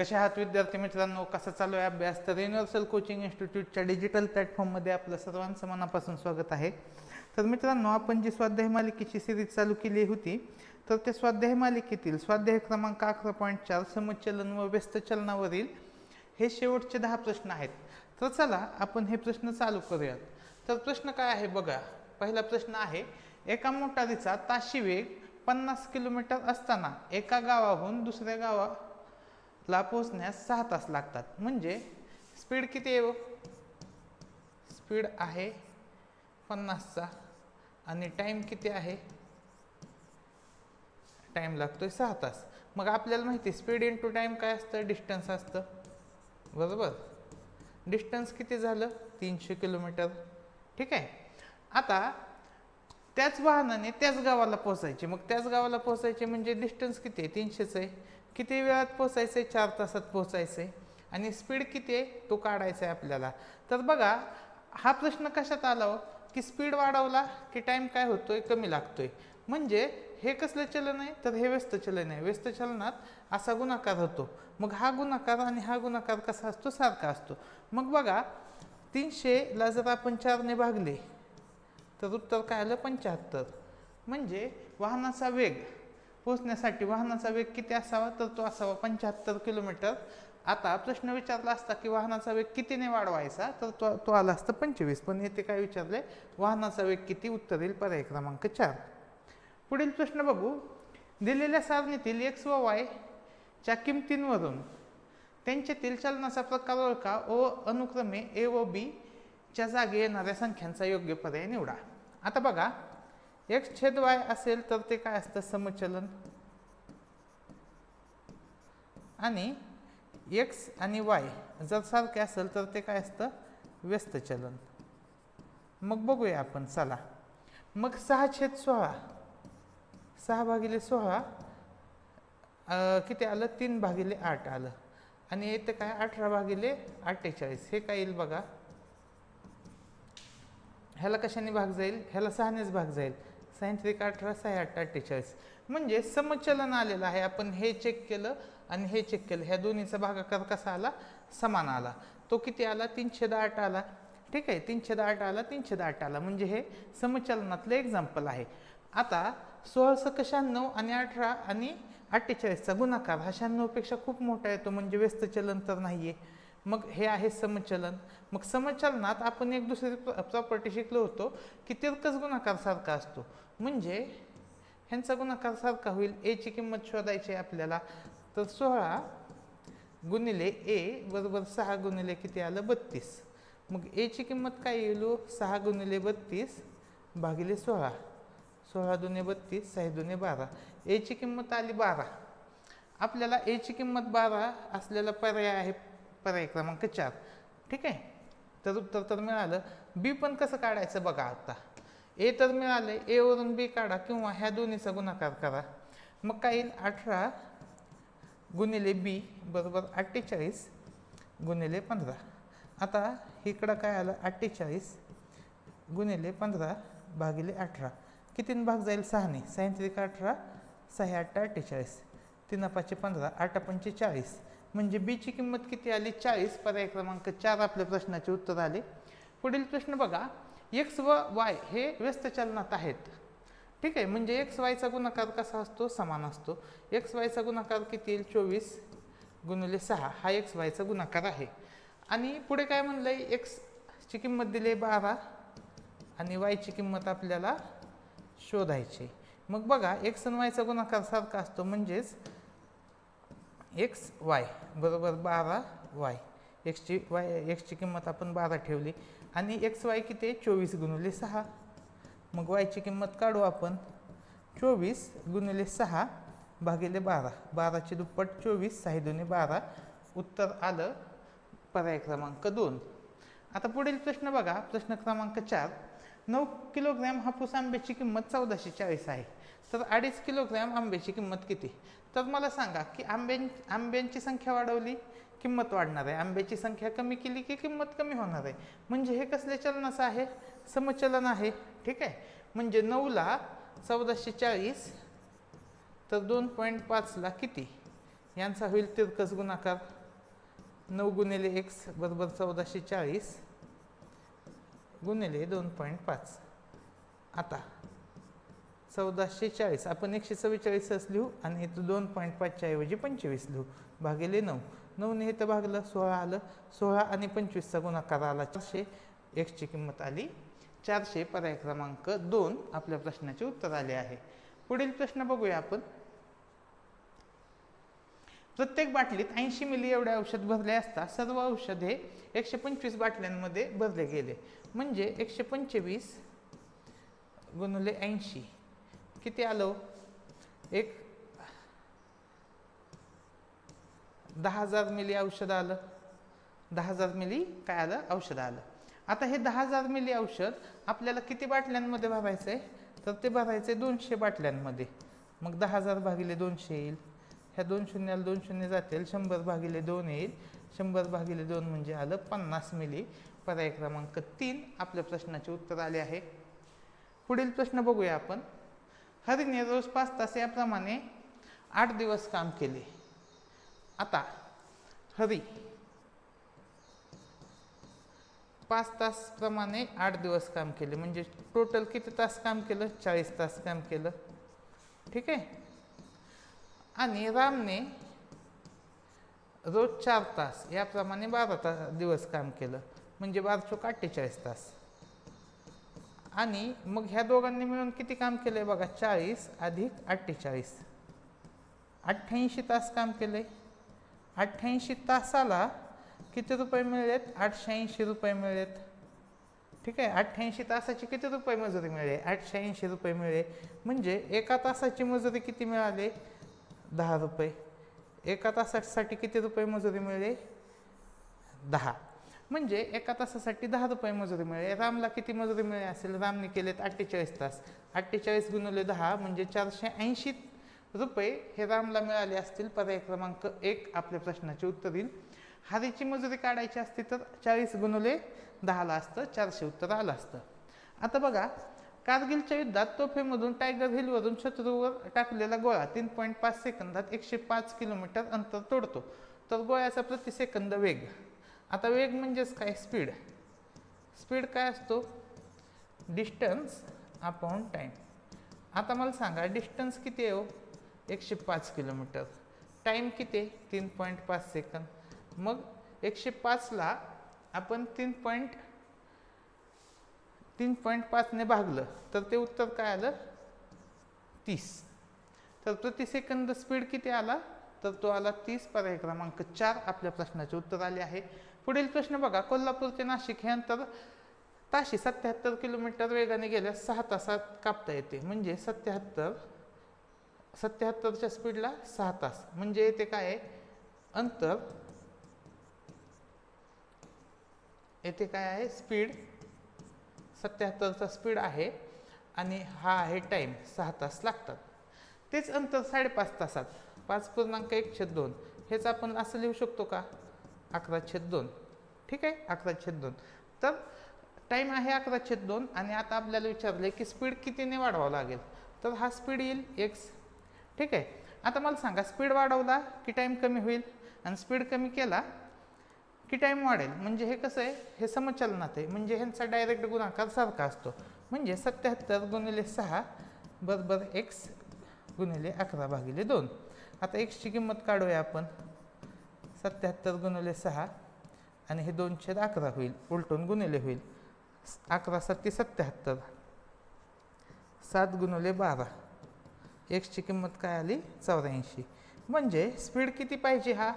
कसे आहात विद्यार्थी मित्रांनो? कसा चालू आहे अभ्यास? तर युनिव्हर्सल कोचिंग इन्स्टिट्यूटच्या डिजिटल प्लॅटफॉर्ममध्ये आपलं सर्वांचं मनापासून स्वागत आहे. तर मित्रांनो आपण जी स्वाध्याय मालिकेची सिरीज चालू केली होती तर त्या स्वाध्याय मालिकेतील स्वाध्याय क्रमांक अकरा पॉईंट चार समचलन व व्यस्त चलनावरील हे शेवटचे दहा प्रश्न आहेत. तर चला आपण हे प्रश्न चालू करूयात. तर प्रश्न काय आहे बघा? पहिला प्रश्न आहे एका मोटारीचा ताशी वेग पन्नास किलोमीटर असताना एका गावाहून दुसऱ्या गावा ला पोचण्यास सहा तास लागतात. म्हणजे स्पीड किती आहे स्पीड आहे पन्नासचा आणि टाईम किती आहे? टाईम लागतो आहे सहा तास. मग आपल्याला माहिती स्पीड इन टू टाईम काय असतं? डिस्टन्स असतं. बरोबर? डिस्टन्स किती झालं? तीनशे किलोमीटर. ठीक आहे? आता त्याच वाहनाने त्याच गावाला पोचायचे मग त्याच गावाला पोचायचे म्हणजे डिस्टन्स किती आहे? तीनशेच आहे. किती वेळात पोचायचं आहे चार तासात पोचायचं आहे आणि स्पीड किती आहे? तो काढायचा आहे आपल्याला. तर बघा हा प्रश्न कशात आला हो? की स्पीड वाढवला की टाईम काय होतो आहे कमी लागतो आहे म्हणजे हे कसलं चलन आहे? तर हे व्यस्त चलन आहे. व्यस्त चलनात असा गुणाकार होतो. मग हा गुणाकार आणि हा गुणाकार कसा असतो? सारखा असतो. मग बघा तीनशेला जर आपण चारने भागले तर उत्तर काय आलं? पंच्याहत्तर. म्हणजे वाहनाचा वेग. पोचण्यासाठी वाहनाचा वेग किती असावा तर तो असावा पंच्याहत्तर किलोमीटर. आता प्रश्न विचारला असता की वाहनाचा वेग कितीने वाढवायचा तर तो तो आला असता पंचवीस. पण येथे काय विचारले? वाहनाचा वेग किती? उत्तर येईल पर्याय क्रमांक चार. पुढील प्रश्न बघू. दिलेल्या सारणीतील एक्स व वाय च्या किमतींवरून त्यांच्यातील चलनाचा प्रकार ओळखा. ओ अनुक्रमे ए व बी च्या जागी येणाऱ्या संख्यांचा योग्य पर्याय निवडा. आता बघा. एक्स छेद वाय असेल तर ते काय असतं? समचलन. आणि एक्स आणि वाय जर सारखे असेल तर ते काय असतं? व्यस्त चलन मग बघूया आपण. चला. मग सहा छेद सोळा. सहा भागिले सोळा किती आलं? तीन भागिले आठ आलं. आणि येते काय? अठरा भागिले अठ्ठेचाळीस. हे काय येईल बघा? ह्याला कशाने भाग जाईल? ह्याला सहानेच भाग जाईल. सायंत्रिक अठरा सहा आठ अठ्ठेचाळीस. म्हणजे समचलन आलेलं आहे. आपण हे चेक केलं आणि हे चेक केलं. ह्या दोन्हीचा भागाकार कसा आला? समान आला. तो किती आला? तीनशे आठ आला. ठीक आहे? तीनशे आठ आला तीनशे आठ आला. म्हणजे हे समचलनातलं एक्झाम्पल आहे. आता सोळाशे सक शहाण्णव आणि अठरा आणि अठ्ठेचाळीसचा गुणाकार हा शहाण्णवपेक्षा खूप मोठा येतो म्हणजे व्यस्त चलन तर नाही आहे मग हे आहे समचलन. मग समचलनात आपण एक दुसरी प्रॉपर्टी शिकलो होतो की तिरकस गुणाकार सारखा असतो. म्हणजे ह्यांचा गुणाकार सारखा होईल. एची किंमत शोधायची आहे आपल्याला. तर सोळा गुणिले ए बरोबर सहा गुणिले किती आलं? बत्तीस. मग एची किंमत काय येईल? सहा गुणिले बत्तीस भागिले सोळा. सोळा दुने बत्तीस सहा दुने बारा. एची किंमत आली बारा. आपल्याला एची किंमत बारा असलेला पर्याय आहे. पर्याय क्रमांक चार ठीक आहे? तर उत्तर तर मिळालं. बी पण कसं काढायचं बघा आता. ए तर मिळाले. ए वरून बी काढा किंवा ह्या दोन्हीचा गुणाकार करा. मग काय येईल? अठरा गुणिले बी बरोबर अठ्ठेचाळीस गुणिले पंधरा. आता इकडं काय आलं? अठ्ठेचाळीस गुणिले पंधरा भागिले अठरा. कितीन भाग जाईल? सहाने सायंत्रिक अठरा सहा आठ अठ्ठेचाळीस. तीन पाचशे पंधरा आठ पंचे चाळीस. म्हणजे बीची किंमत किती आली? चाळीस. पर्याय क्रमांक चार आपल्या प्रश्नाचे उत्तर आले. पुढील प्रश्न बघा. एक्स व वाय हे व्यस्त चलनात आहेत. ठीक आहे? म्हणजे एक्स वायचा गुणाकार कसा असतो? समान असतो. एक्स वायचा गुणाकार किती येईल? चोवीस गुणिले सहा. हा एक्स वायचा गुणाकार आहे. आणि पुढे काय म्हणलंय? एक्सची किंमत दिली बारा आणि वायची किंमत आपल्याला शोधायची. मग बघा एक्स आणि वायचा गुणाकार सारखा असतो. म्हणजेच एक्स वाय बरोबर बारा वाय एक्सची वाय एक्सची किंमत आपण बारा ठेवली. आणि एक्स वाय किती आहे? चोवीस गुणिले सहा. मग वायची किंमत काढू आपण. चोवीस गुणिले सहा भागिले बारा. बाराची दुप्पट चोवीस सहा दोन्ही बारा. उत्तर आलं पर्याय क्रमांक दोन. आता पुढील प्रश्न बघा. प्रश्न क्रमांक चार. नऊ किलोग्रॅम हापूस आंब्याची किंमत चौदाशे चाळीस आहे. तर अडीच किलोग्रॅम आंब्याची किंमत किती? तर मला सांगा की आंब्यां आंब्यांची संख्या वाढवली किंमत वाढणार आहे. आंब्याची संख्या कमी केली की किंमत कमी होणार आहे? म्हणजे हे कसल्या चलनाचं आहे? समचलन आहे. ठीक आहे? म्हणजे नऊला चौदाशे चाळीस तर दोन पॉईंट पाचला किती? यांचा होईल तिरकस गुणाकार. नऊ गुणिले एक्स बरोबर चौदाशे चाळीस. गुणिले दोन पॉईंट पाच. आता चौदाशे चाळीस आपण एकशे सव्वेचाळीसच लिहू आणि इथं दोन पॉईंट पाचच्या ऐवजी पंचवीस लिहू. भागिले नऊ. नऊने इथं भागलं सोळा आलं. सोळा आणि पंचवीसचा गुणाकार आला. चारशे. एक्सची किंमत आली. चारशे पर्याय क्रमांक दोन आपल्या प्रश्नाचे उत्तर आले आहे. पुढील प्रश्न बघूया आपण. प्रत्येक बाटलीत ऐंशी मिली एवढे औषध भरले असता सर्व औषध हे एकशे पंचवीस बाटल्यांमध्ये भरले गेले. म्हणजे एकशे पंचवीस गुणले ऐंशी. किती आलो? एक दहा हजार मिली औषध आलं. दहा हजार मिली काय आलं? औषध आलं. आता हे दहा हजार मिली औषध आपल्याला किती बाटल्यांमध्ये भरायचं आहे तर ते भरायचं आहे दोनशे बाटल्यांमध्ये. मग दहा हजार भागिले दोनशे येईल. ह्या दोन शून्याला दोन शून्य जातील. शंभर भागिले दोन येईल. शंभर भागिले दोन म्हणजे आलं पन्नास मिली. पर्याय क्रमांक तीन आपल्या प्रश्नाचे उत्तर आले आहे. पुढील प्रश्न बघूया आपण. हरीने रोज पाच तास याप्रमाणे आठ दिवस काम केले. आता हरी पाच तासप्रमाणे आठ दिवस काम केले. म्हणजे टोटल किती तास काम केलं? चाळीस तास काम केलं. ठीक आहे? आणि रामने रोज चार तास याप्रमाणे बारा तास दिवस काम केलं. म्हणजे बारा चोक अठ्ठेचाळीस तास. आणि मग ह्या दोघांनी मिळून किती काम केलंय बघा? चाळीस अधिक अठ्ठेचाळीस. अठ्ठ्याऐंशी तास काम केलंय. अठ्ठ्याऐंशी तासाला किती रुपये मिळलेत? आठशे ऐंशी रुपये मिळलेत. ठीक आहे? अठ्ठ्याऐंशी तासाची किती रुपये मजुरी मिळेल? आठशे ऐंशी रुपये मिळेल. म्हणजे एका तासाची मजुरी किती मिळाली? दहा रुपये. एका तासासाठी किती रुपये मजुरी मिळेल? दहा. म्हणजे एका तासासाठी दहा रुपये मजुरी मिळेल. रामला किती मजुरी मिळेल असेल? रामने केलेत अठ्ठेचाळीस तास. अठ्ठेचाळीस गुणवले दहा म्हणजे चारशे ऐंशी रुपये हे रामला मिळाले असतील. पर्याय क्रमांक एक आपल्या प्रश्नाचे उत्तर येईल. हारीची मजुरी काढायची असती तर चाळीस गुणवले दहाला असतं चारशे उत्तर आलं असतं. आता बघा कारगिलच्या युद्धात तोफेमधून टायगर हिलवरून शत्रूवर टाकलेला गोळा तीन पॉईंट पाच सेकंदात एकशे पाच किलोमीटर अंतर तोडतो. तर गोळ्याचा प्रति सेकंद वेग. आता वेग म्हणजेच काय? स्पीड स्पीड काय असतो? डिस्टन्स अपॉन टाईम आता मला सांगा डिस्टन्स किती आहे हो? एकशे पाच किलोमीटर टाईम किती आहे? तीन पॉईंट पाच सेकंद. मग एकशे पाचला आपण तीन पॉईंट तीन पॉईंट पाचने भागलं तर ते उत्तर काय आलं? तीस. तर प्रति सेकंद स्पीड किती आला? तर तो आला तीस पर्याय क्रमांक चार. आपल्या प्रश्नाचे उत्तर आले आहे. पुढील प्रश्न बघा. कोल्हापूर ते नाशिक हे अंतर ताशी सत्याहत्तर किलोमीटर वेगाने गेल्यास सहा तासात कापता येते. म्हणजे सत्याहत्तर सत्याहत्तरच्या स्पीडला सहा तास. म्हणजे येते काय आहे? अंतर येथे काय आहे? स्पीड सत्याहत्तरचा स्पीड आहे आणि हा आहे टाईम सहा तास लागतात. तेच अंतर साडेपाच तासात. पाच पूर्णांक एक छेद दोन. हेच आपण असं लिहू शकतो का? अकरा छेद दोन. ठीक आहे? अकरा छेद दोन. तर टाईम आहे अकरा छेद दोन आणि आता आपल्याला विचारले की स्पीड कितीने वाढवावं लागेल? तर हा स्पीड येईल एक्स ठीक आहे? आता मला सांगा स्पीड वाढवला की टाईम कमी होईल? आणि स्पीड कमी केला की टाईम वाढेल. म्हणजे हे कसं आहे? हे समचलनात आहे. म्हणजे ह्यांचा डायरेक्ट गुणाकार सारखा असतो. म्हणजे सत्याहत्तर गुणिले सहा बरोबर एक्स गुणिले अकरा भागिले दोन. आता एक्सची किंमत काढूया आपण. सत्याहत्तर गुणिले सहा आणि हे दोन छेद अकरा होईल. उलटून गुणिले होईल. अकरा सत्ती सत्याहत्तर. सात गुणिले बारा. एक्सची किंमत काय आली? चौऱ्याऐंशी. म्हणजे स्पीड किती पाहिजे हा?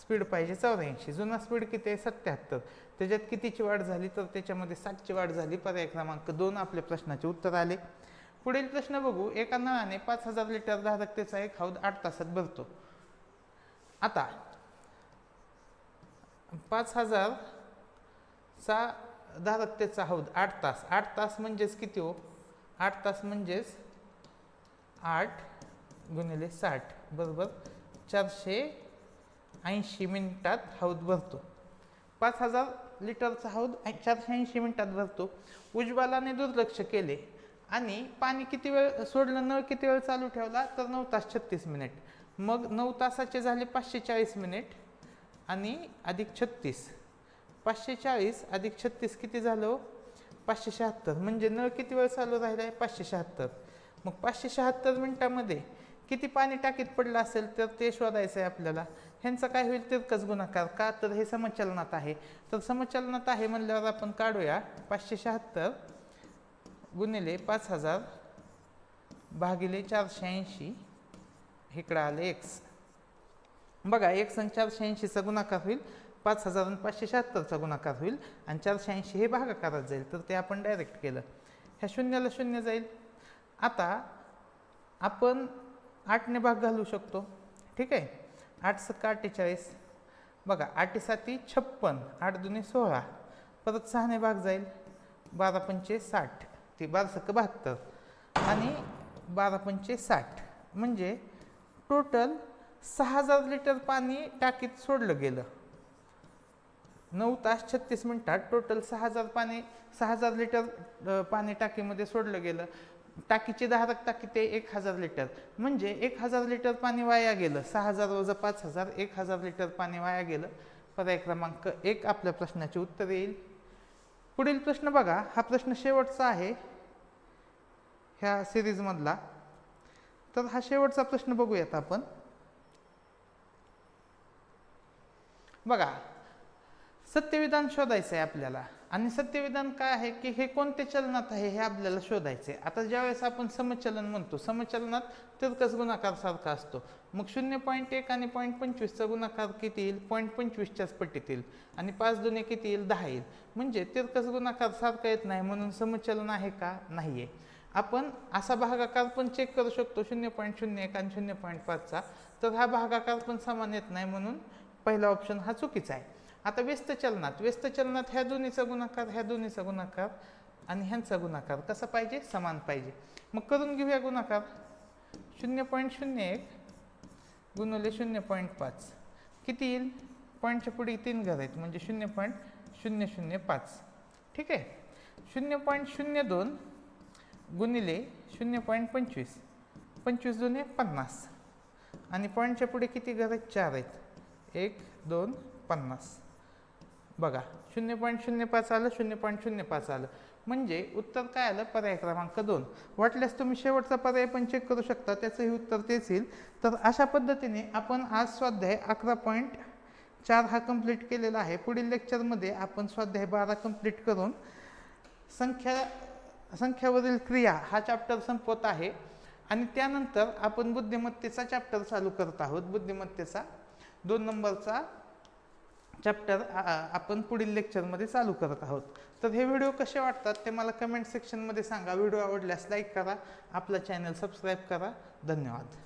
स्पीड पाहिजे. चौऱ्याऐंशी जुना स्पीड किती आहे? सत्याहत्तर. त्याच्यात कितीची वाढ झाली? तर त्याच्यामध्ये सातची वाढ झाली. पर्याय क्रमांक दोन आपल्या प्रश्नाचे उत्तर आले. पुढील प्रश्न बघू. एका नळाने पाच हजार लिटर धारकतेचा एक हौद आठ तासात भरतो. आता पाच हजार सा धारकतेचा हौद आठ तास. आठ तास म्हणजेच किती हो? आठ तास म्हणजेच आठ गुणिले साठ. बरोबर? चारशे ऐंशी मिनिटात हौद भरतो. पाच हजार लिटरचा हौद चारशे ऐंशी मिनिटात भरतो. उज्ज्वलाने दुर्लक्ष केले. आणि पाणी किती वेळ सोडलं नळ किती वेळ चालू ठेवला? तर नऊ तास छत्तीस मिनिट. मग नऊ तासाचे झाले पाचशे चाळीस मिनिट आणि अधिक छत्तीस. पाचशे चाळीस अधिक छत्तीस किती झालं हो? पाचशे शहात्तर. म्हणजे नळ किती वेळ चालू राहिला आहे? पाचशे शहात्तर. मग पाचशे शहात्तर मिनिटामध्ये किती पाणी टाकीत पडलं असेल? तर ते शोधायचं आहे आपल्याला. ह्यांचं काय होईल तिरकच गुणाकार का? तर हे समचलनात आहे. तर समचलनात आहे म्हणल्यावर आपण काढूया. पाचशे शहात्तर गुणिले पाच हजार भागिले चारशे ऐंशी. इकडं आले एक्स बघा एक्स आणि चारशे ऐंशीचा गुणाकार होईल. पाच हजार आणि पाचशे शहात्तरचा गुणाकार होईल. आणि चारशे ऐंशी हे भागाकारात जाईल. तर ते आपण डायरेक्ट केलं. ह्या शून्याला शून्य जाईल. आता आपण आठने भाग घालू शकतो. ठीक आहे? आठ सत्का अठ्ठेचाळीस. बघा आठ साती छप्पन आठ दुने सोळा. परत सहाने भाग जाईल. बारा पंचे साठ. ते बारा सक्क बहात्तर. आणि बारा पंचे साठ. म्हणजे टोटल सहा हजार लिटर पाणी टाकीत सोडलं गेलं. नऊ तास छत्तीस मिनिटात टोटल सहा हजार पाणी सहा हजार लिटर पाणी टाकीमध्ये सोडलं गेलं. टाकीची धारक टाकी ते एक हजार लिटर. म्हणजे एक हजार लिटर पाणी वाया गेलं. सहा हजार वजा पाच हजार एक हजार लिटर पाणी वाया गेलं. पर्याय क्रमांक एक आपल्या प्रश्नाचे उत्तर येईल. पुढील प्रश्न बघा. हा प्रश्न शेवटचा आहे. ह्या सिरीजमधला तर हा शेवटचा प्रश्न बघूयात आपण. बघा. सत्यविधान शोधायचं आहे आपल्याला. आणि सत्यविधान काय आहे की हे कोणते चलनात आहे हे आपल्याला शोधायचे आता ज्यावेळेस आपण समचलन म्हणतो समचलनात तिरकस गुणाकार सारखा असतो. मग शून्य पॉईंट एक आणि पॉईंट पंचवीसचा गुणाकार किती येईल? पॉईंट पंचवीसच्याच पट्टीत येईल. आणि पाच दुने किती येईल? दहा येईल. म्हणजे तिरकस गुणाकार सारखा येत नाही म्हणून समचलन आहे का? नाही आहे आपण असा भागाकार पण चेक करू शकतो शून्य पॉईंट शून्य एक आणि शून्य पॉईंट पाचचा तर हा भागाकार पण समान येत नाही म्हणून पहिला ऑप्शन हा चुकीचा आहे. आता व्यस्त चलनात व्यस्त चलनात ह्या दोन्हीचा गुणाकार ह्या दोन्हीचा गुणाकार आणि ह्यांचा गुणाकार कसा पाहिजे? समान पाहिजे. मग करून घेऊया गुणाकार. शून्य पॉईंट शून्य एक गुणवले शून्य पॉईंट पाच. किती येईल? पॉईंटच्या पुढे तीन घर आहेत म्हणजे शून्य पॉईंट शून्य शून्य पाच. ठीक आहे? शून्य पॉईंट शून्य दोन गुणिले शून्य पॉईंट पंचवीस. पंचवीस दोन्ही पन्नास. आणि पॉईंटच्या पुढे किती घर आहेत? चार आहेत. एक दोन पन्नास. बघा. शून्य पॉईंट शून्य पाच आलं शून्य पॉईंट शून्य पाच आलं. म्हणजे उत्तर काय आलं? पर्याय क्रमांक दोन. वाटल्यास तुम्ही शेवटचा पर्याय पण चेक करू शकता. त्याचंही उत्तर तेच येईल. तर अशा पद्धतीने आपण आज स्वाध्याय अकरा पॉईंट चार हा कंप्लीट केलेला आहे. पुढील लेक्चरमध्ये आपण स्वाध्याय बारा कंप्लीट करून संख्या संख्यावरील क्रिया हा चॅप्टर संपवत आहे. आणि त्यानंतर आपण बुद्धिमत्तेचा चॅप्टर चालू करत आहोत. बुद्धिमत्तेचा दोन नंबरचा चॅप्टर आपण पुढील लेक्चरमध्ये चालू करत आहोत. तर हे व्हिडिओ कसे वाटतात ते मला कमेंट सेक्शनमध्ये सांगा. व्हिडिओ आवडल्यास लाईक करा. आपला चॅनल सबस्क्राईब करा. धन्यवाद.